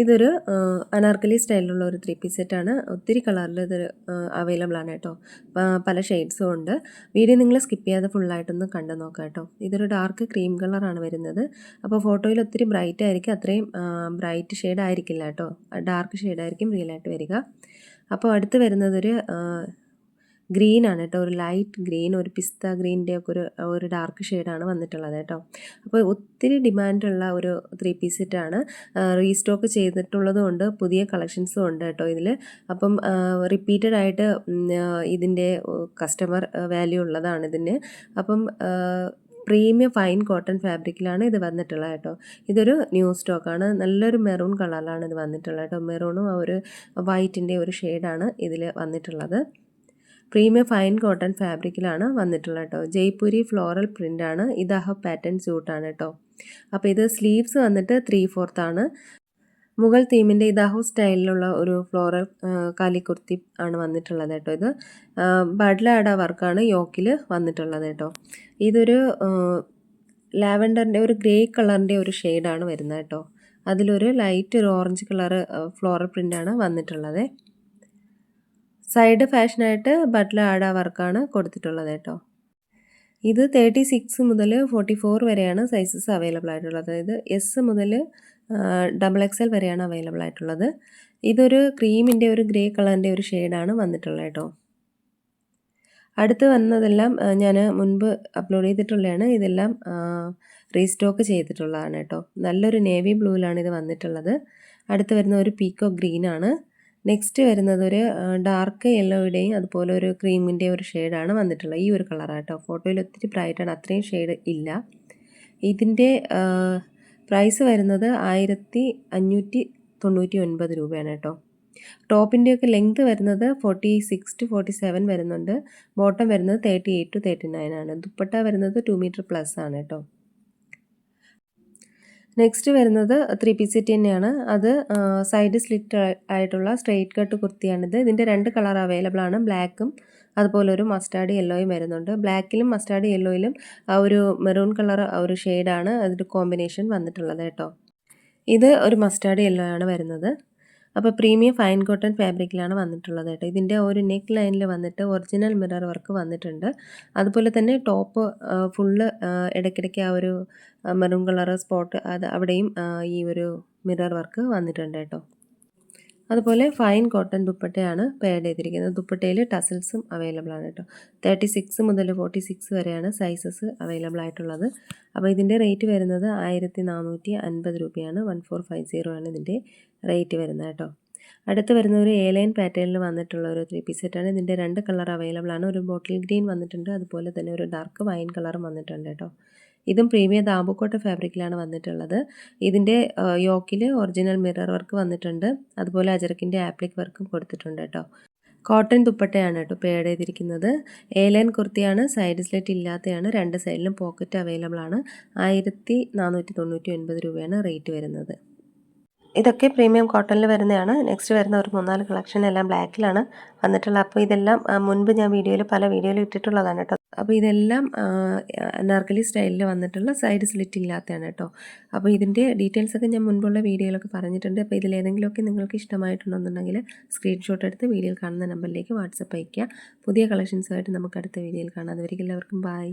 ഇതൊരു അനാർക്കലി സ്റ്റൈലിലുള്ള ഒരു three piece സെറ്റാണ് ഒത്തിരി കളറിൽ ഇത് അവൈലബിൾ ആണ് കേട്ടോ. പല ഷെയ്ഡ്സും ഉണ്ട്. വീഡിയോ നിങ്ങൾ സ്കിപ്പ് ചെയ്യാതെ ഫുള്ളായിട്ടൊന്ന് കണ്ടു നോക്കാം കേട്ടോ. ഇതൊരു ഡാർക്ക് ക്രീം കളറാണ് വരുന്നത്. അപ്പോൾ ഫോട്ടോയിൽ ഒത്തിരി ബ്രൈറ്റ് ആയിരിക്കും. അത്രയും ബ്രൈറ്റ് ഷെയ്ഡ് ആയിരിക്കില്ല കേട്ടോ. ഡാർക്ക് ഷെയ്ഡായിരിക്കും റിയലായിട്ട് വരിക. അപ്പോൾ അടുത്ത് വരുന്നതൊരു ഗ്രീൻ ആണ് കേട്ടോ. ഒരു ലൈറ്റ് ഗ്രീൻ ഒരു പിസ്ത ഗ്രീന്റെ ഒക്കെ ഒരു ഒരു ഡാർക്ക് ഷെയ്ഡാണ് വന്നിട്ടുള്ളത് കേട്ടോ. അപ്പോൾ ഒത്തിരി ഡിമാൻഡുള്ള ഒരു ത്രീ പീസ് സെറ്റാണ്. റീസ്റ്റോക്ക് ചെയ്തിട്ടുള്ളതും ഉണ്ട് പുതിയ കളക്ഷൻസും ഉണ്ട് കേട്ടോ ഇതിൽ അപ്പം റിപ്പീറ്റഡ് ആയിട്ട് ഇതിന്റെ കസ്റ്റമർ വാല്യൂ ഉള്ളതാണ് ഇതിന്. അപ്പം പ്രീമിയം ഫൈൻ കോട്ടൺ ഫാബ്രിക്കിലാണ് ഇത് വന്നിട്ടുള്ളത് കേട്ടോ. ഇതൊരു ന്യൂ സ്റ്റോക്കാണ് നല്ലൊരു മെറൂൺ കളറിലാണ് ഇത് വന്നിട്ടുള്ളത് കേട്ടോ. മെറൂണും ആ ഒരു വൈറ്റിന്റെ ഒരു ഷെയ്ഡാണ് ഇതിൽ വന്നിട്ടുള്ളത്. പ്രീമിയം ഫൈൻ കോട്ടൺ ഫാബ്രിക്കിലാണ് വന്നിട്ടുള്ളത് കേട്ടോ. ജയ്പൂരി ഫ്ലോറൽ പ്രിന്റാണ് ഇതാഹ പാറ്റേൺ സ്യൂട്ടാണ് കേട്ടോ. അപ്പോൾ ഇത് സ്ലീവ്സ് വന്നിട്ട് ത്രീ ആണ്. മുഗൾ തീമിന്റെ ഇതാഹു സ്റ്റൈലിലുള്ള ഒരു ഫ്ലോറൽ കാലി കുർത്തി ആണ് വന്നിട്ടുള്ളത് കേട്ടോ ഇത്. ബഡ്ലാഡ വർക്കാണ് യോക്കിൽ വന്നിട്ടുള്ളത് കേട്ടോ. ഇതൊരു ലാവൻഡറിന്റെ ഒരു ഗ്രേ കളറിന്റെ ഒരു ഷെയ്ഡാണ് വരുന്നത് കേട്ടോ. അതിലൊരു ലൈറ്റ് ഒരു ഓറഞ്ച് കളർ ഫ്ലോറൽ പ്രിന്റാണ് വന്നിട്ടുള്ളത്. സൈഡ് ഫാഷനായിട്ട് ബട്ട്ലർ ആഡ വർക്കാണ് കൊടുത്തിട്ടുള്ളത് കേട്ടോ. ഇത് തേർട്ടി സിക്സ് മുതൽ ഫോർട്ടി ഫോർ വരെയാണ് സൈസസ് അവൈലബിൾ ആയിട്ടുള്ളത്. അതായത് എസ് മുതൽ ഡബിൾ എക്സ് എൽ വരെയാണ് അവൈലബിൾ ആയിട്ടുള്ളത്. ഇതൊരു ക്രീമിന്റെ ഒരു ഗ്രേ കളറിന്റെ ഒരു ഷെയ്ഡാണ് വന്നിട്ടുള്ളത് കേട്ടോ. അടുത്ത് വന്നതെല്ലാം ഞാൻ മുൻപ് അപ്ലോഡ് ചെയ്തിട്ടുള്ളതാണ്. ഇതെല്ലാം റീസ്റ്റോക്ക് ചെയ്തിട്ടുള്ളതാണ് കേട്ടോ. നല്ലൊരു നേവി ബ്ലൂവിലാണ് ഇത് വന്നിട്ടുള്ളത്. അടുത്ത് വരുന്ന ഒരു പീക്കോ ഗ്രീനാണ്. നെക്സ്റ്റ് വരുന്നത് ഒരു ഡാർക്ക് യെല്ലോയുടെയും അതുപോലെ ഒരു ക്രീമിന്റെ ഒരു ഷെയ്ഡാണ് വന്നിട്ടുള്ളത്. ഈ ഒരു കളറാണ് കേട്ടോ. ഫോട്ടോയിൽ ഒത്തിരി ബ്രൈറ്റാണ് അത്രയും ഷെയ്ഡ് ഇല്ല. ഇതിന്റെ പ്രൈസ് വരുന്നത് ആയിരത്തി അഞ്ഞൂറ്റി തൊണ്ണൂറ്റി ഒൻപത് രൂപയാണ് കേട്ടോ. ടോപ്പിന്റെയൊക്കെ ലെങ്ത് വരുന്നത് forty six to forty seven വരുന്നുണ്ട്. ബോട്ടം വരുന്നത് thirty eight to thirty nine ആണ്. ദുപ്പട്ട വരുന്നത് ടു മീറ്റർ പ്ലസ് ആണ് കേട്ടോ. നെക്സ്റ്റ് വരുന്നത് ത്രീ പീസ് സെറ്റ് തന്നെയാണ്. അത് സൈഡ് സ്ലിറ്റ് ആയിട്ടുള്ള സ്ട്രെയിറ്റ് കട്ട് കുർത്തിയാണിത്. ഇതിന്റെ രണ്ട് കളർ അവൈലബിൾ ആണ്. ബ്ലാക്കും അതുപോലെ ഒരു മസ്റ്റാർഡ് യെല്ലോയും വരുന്നുണ്ട്. ബ്ലാക്കിലും മസ്റ്റാർഡ് യെല്ലോയിലും ഒരു മെറൂൺ കളർ ഒരു ഷെയ്ഡാണ് അതിന്റെ കോമ്പിനേഷൻ വന്നിട്ടുള്ളത് കേട്ടോ. ഇത് ഒരു മസ്റ്റാർഡ് യെല്ലോ ആണ് വരുന്നത്. അപ്പോൾ പ്രീമിയം ഫൈൻ കോട്ടൺ ഫാബ്രിക്കിലാണ് വന്നിട്ടുള്ളത് കേട്ടോ. ഇതിന്റെ ഒരു നെക്ക് ലൈനിൽ വന്നിട്ട് ഒറിജിനൽ മിറർ വർക്ക് വന്നിട്ടുണ്ട്. അതുപോലെ തന്നെ ടോപ്പ് ഫുള്ള് ഇടയ്ക്കിടയ്ക്ക് ആ ഒരു മെറൂൺ കളർ സ്പോട്ട് അത് അവിടെയും ഈ ഒരു മിറർ വർക്ക് വന്നിട്ടുണ്ട് കേട്ടോ. അതുപോലെ ഫൈൻ കോട്ടൺ ദുപ്പട്ടയാണ് പെയർഡ് ചെയ്തിരിക്കുന്നത്. ദുപ്പട്ടയിൽ ടസൽസും അവൈലബിൾ ആണ് കേട്ടോ തേർട്ടി സിക്സ് മുതൽ ഫോർട്ടി സിക്സ് വരെയാണ് സൈസസ് അവൈലബിൾ ആയിട്ടുള്ളത്. അപ്പോൾ ഇതിന്റെ റേറ്റ് വരുന്നത് ആയിരത്തി നാനൂറ്റി അൻപത് രൂപയാണ്. വൺ ഫോർ ഫൈവ് സീറോ ആണ് ഇതിന്റെ റേറ്റ് വരുന്നത് കേട്ടോ അടുത്ത് വരുന്ന ഒരു എ ലൈൻ പാറ്റേണിൽ വന്നിട്ടുള്ള ഒരു ത്രീ പീസ് സെറ്റാണ് ഇതിന്റെ രണ്ട് കളർ അവൈലബിൾ ആണ്. ഒരു ബോട്ടിൽ ഗ്രീൻ വന്നിട്ടുണ്ട്. അതുപോലെ തന്നെ ഒരു ഡാർക്ക് വൈൻ കളറും വന്നിട്ടുണ്ട് കേട്ടോ ഇതും പ്രീമിയം ദാമ്പുക്കോട്ട ഫാബ്രിക്കിലാണ് വന്നിട്ടുള്ളത്. ഇതിന്റെ യോക്കിൽ ഒറിജിനൽ മിറർ വർക്ക് വന്നിട്ടുണ്ട്. അതുപോലെ അജറക്കിന്റെ ആപ്ലിക് വർക്കും കൊടുത്തിട്ടുണ്ട് കേട്ടോ. കോട്ടൺ ദുപ്പട്ടയാണ് കേട്ടോ പേഡ് ചെയ്തിരിക്കുന്നത്. എ ലൈൻ കുർത്തിയാണ് സൈഡ് സ്ലെറ്റ് ഇല്ലാത്തതാണ് രണ്ട് സൈഡിലും പോക്കറ്റ് അവൈലബിൾ ആണ്. ആയിരത്തി നാനൂറ്റി തൊണ്ണൂറ്റി ഒൻപത് രൂപയാണ് റേറ്റ് വരുന്നത്. ഇതൊക്കെ പ്രീമിയം കോട്ടണിൽ വരുന്നതാണ്. നെക്സ്റ്റ് വരുന്ന ഒരു മൂന്നാൽ കളക്ഷൻ എല്ലാം ബ്ലാക്കിലാണ് വന്നിട്ടുള്ളത്. അപ്പോൾ ഇതെല്ലാം മുൻപ് ഞാൻ വീഡിയോയിൽ പല വീഡിയോയിൽ ഇട്ടിട്ടുള്ളതാണ് കേട്ടോ. അപ്പോൾ ഇതെല്ലാം അനാർക്കലി സ്റ്റൈലിൽ വന്നിട്ടുള്ള സൈഡ് സ്ലിറ്റ് ഇല്ലാത്തതാണ് കേട്ടോ അപ്പോൾ ഇതിന്റെ ഡീറ്റെയിൽസ് ഒക്കെ ഞാൻ മുൻപുള്ള വീഡിയോയിലൊക്കെ പറഞ്ഞിട്ടുണ്ട്. അപ്പോൾ ഇതിലേതെങ്കിലുമൊക്കെ നിങ്ങൾക്ക് ഇഷ്ടമായിട്ടുണ്ടെന്നുണ്ടെങ്കിൽ സ്ക്രീൻഷോട്ട് എടുത്ത് വീഡിയോയിൽ കാണുന്ന നമ്പറിലേക്ക് വാട്സപ്പ് അയയ്ക്കുക. പുതിയ കളക്ഷൻസുമായിട്ട് നമുക്ക് അടുത്ത വീഡിയോയിൽ കാണാം. അതുവരെയും എല്ലാവർക്കും ബൈ.